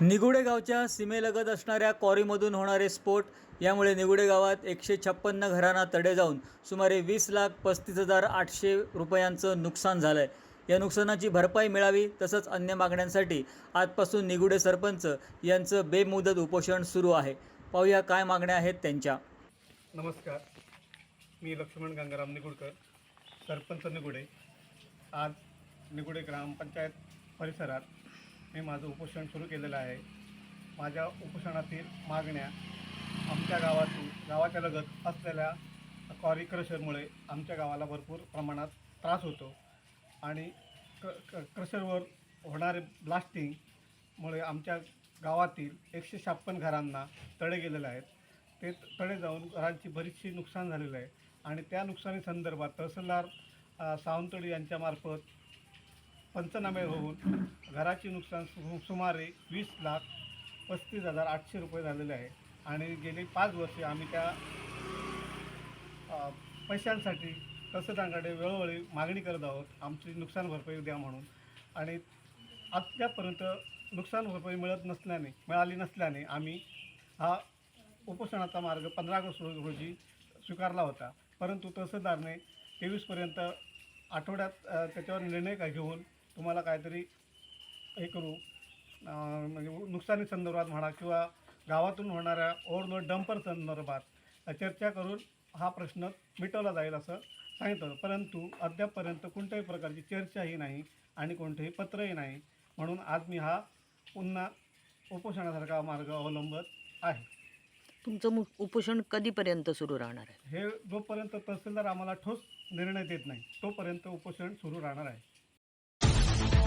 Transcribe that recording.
निगुडे गावच्या सीमेलगत असणाऱ्या क्वारीमधून होणारे स्फोट यामुळे निगुडे गावात एकशे छप्पन्न घरांना तडे जाऊन सुमारे वीस लाख पस्तीस हजार आठशे रुपयांचं नुकसान झालं आहे या नुकसानाची भरपाई मिळावी तसंच अन्य मागण्यांसाठी आजपासून निगुडे सरपंच यांचं बेमुदत उपोषण सुरू आहे. पाहूया काय मागण्या आहेत त्यांच्या. नमस्कार. मी लक्ष्मण गंगाराम निगुडकर सरपंच निगुडे. आज निगुडे ग्रामपंचायत परिसरात मी माझं उपोषण सुरू केलेलं आहे. माझ्या उपोषणातील मागण्या आमच्या गावातून गावाच्या लगत असलेल्या कॉरी क्रशरमुळे आमच्या गावाला भरपूर प्रमाणात त्रास होतो. आणि क क क्रशरवर होणारे ब्लास्टिंगमुळे आमच्या गावातील एकशे छप्पन घरांना तडे गेलेले आहेत. ते तडे जाऊन घरांची बरीचशी नुकसान झालेलं आहे. आणि त्या नुकसानी संदर्भात तहसीलदार सावंतडी सावंतवाडी यांच्यामार्फत पंचनामे होऊन घराची नुकसान सु सुमारे वीस लाख पस्तीस हजार आठशे रुपये झालेले आहे. आणि गेली पाच वर्षे आम्ही त्या पैशांसाठी तहसीलदारांकडे वेळोवेळी मागणी करत आहोत. आमची नुकसान भरपाई द्या म्हणून. आणि अद्यापर्यंत नुकसान भरपाई मिळत नसल्याने मिळाली नसल्याने आम्ही हा उपोषणाचा मार्ग पंधरा ऑगस्ट रोजी स्वीकारला होता. परंतु तहसीलदारने तेवीसपर्यंत आठवड्यात त्याच्यावर निर्णय घेऊन तुम्हाला काहीतरी हे करू म्हणजे नुकसानी संदर्भात म्हणा किंवा गावातून होणाऱ्या ओव्हरलोड डंपर संदर्भात चर्चा करून हा प्रश्न मिटवला जाईल असं सांगितलं परंतु अद्यापपर्यंत कोणत्याही प्रकारची चर्चाही नाही आणि कोणतंही पत्रही नाही. म्हणून आज मी हा पुन्हा उपोषणासारखा मार्ग अवलंबत आहे. तुमचं मु उपोषण कधीपर्यंत सुरू राहणार आहे? हे जोपर्यंत तहसीलदार आम्हाला ठोस निर्णय देत नाही तोपर्यंत उपोषण सुरू राहणार आहे.